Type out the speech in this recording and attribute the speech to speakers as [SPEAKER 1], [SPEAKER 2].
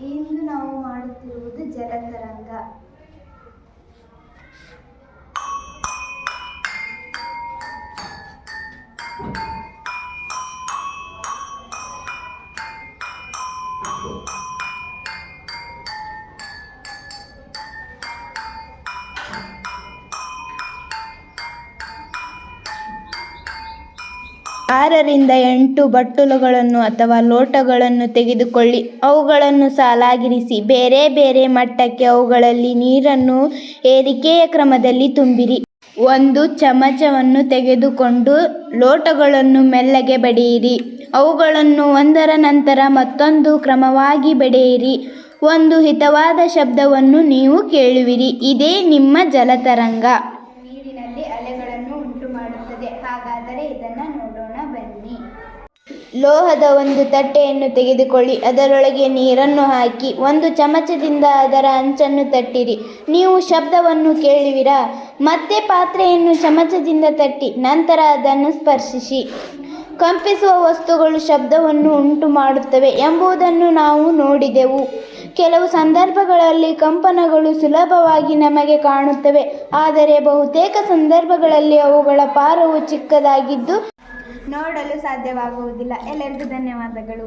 [SPEAKER 1] ಇಂದು ನಾವು ಮಾಡುತ್ತಿರುವುದು ಜಲತರಂಗ.
[SPEAKER 2] ಆರರಿಂದ ಎಂಟು ಬಟ್ಟಲುಗಳನ್ನು ಅಥವಾ ಲೋಟಗಳನ್ನು ತೆಗೆದುಕೊಳ್ಳಿ. ಅವುಗಳನ್ನು ಸಾಲಾಗಿರಿಸಿ. ಬೇರೆ ಬೇರೆ ಮಟ್ಟಕ್ಕೆ ಅವುಗಳಲ್ಲಿ ನೀರನ್ನು ಏರಿಕೆಯ ಕ್ರಮದಲ್ಲಿ ತುಂಬಿರಿ. ಒಂದು ಚಮಚವನ್ನು ತೆಗೆದುಕೊಂಡು ಲೋಟಗಳನ್ನು ಮೆಲ್ಲಗೆ ಬಡಿಯಿರಿ. ಅವುಗಳನ್ನು ಒಂದರ ನಂತರ ಮತ್ತೊಂದು ಕ್ರಮವಾಗಿ ಬಡಿಯಿರಿ. ಒಂದು ಹಿತವಾದ ಶಬ್ದವನ್ನು ನೀವು ಕೇಳುವಿರಿ. ಇದೇ ನಿಮ್ಮ ಜಲತರಂಗ.
[SPEAKER 1] ಅಲೆಗಳನ್ನು ಉಂಟು ಮಾಡುತ್ತದೆ ಹಾಗಾದರೆ ಇದನ್ನು ನೋಡೋಣ, ಬನ್ನಿ.
[SPEAKER 2] ಲೋಹದ ಒಂದು ತಟ್ಟೆಯನ್ನು ತೆಗೆದುಕೊಳ್ಳಿ. ಅದರೊಳಗೆ ನೀರನ್ನು ಹಾಕಿ, ಒಂದು ಚಮಚದಿಂದ ಅದರ ಅಂಚನ್ನು ತಟ್ಟಿರಿ. ನೀವು ಶಬ್ದವನ್ನು ಕೇಳುವಿರಾ? ಮತ್ತೆ ಪಾತ್ರೆಯನ್ನು ಚಮಚದಿಂದ ತಟ್ಟಿ, ನಂತರ ಅದನ್ನು ಸ್ಪರ್ಶಿಸಿ. ಕಂಪಿಸುವ ವಸ್ತುಗಳು ಶಬ್ದವನ್ನು ಉಂಟು ಮಾಡುತ್ತವೆ ಎಂಬುದನ್ನು ನಾವು ನೋಡಿದೆವು. ಕೆಲವು ಸಂದರ್ಭಗಳಲ್ಲಿ ಕಂಪನಗಳು ಸುಲಭವಾಗಿ ನಮಗೆ ಕಾಣುತ್ತವೆ. ಆದರೆ ಬಹುತೇಕ ಸಂದರ್ಭಗಳಲ್ಲಿ ಅವುಗಳ ಪಾರವು ಚಿಕ್ಕದಾಗಿದ್ದು
[SPEAKER 1] ನೋಡಲು ಸಾಧ್ಯವಾಗುವುದಿಲ್ಲ. ಎಲ್ಲರಿಗೂ ಧನ್ಯವಾದಗಳು.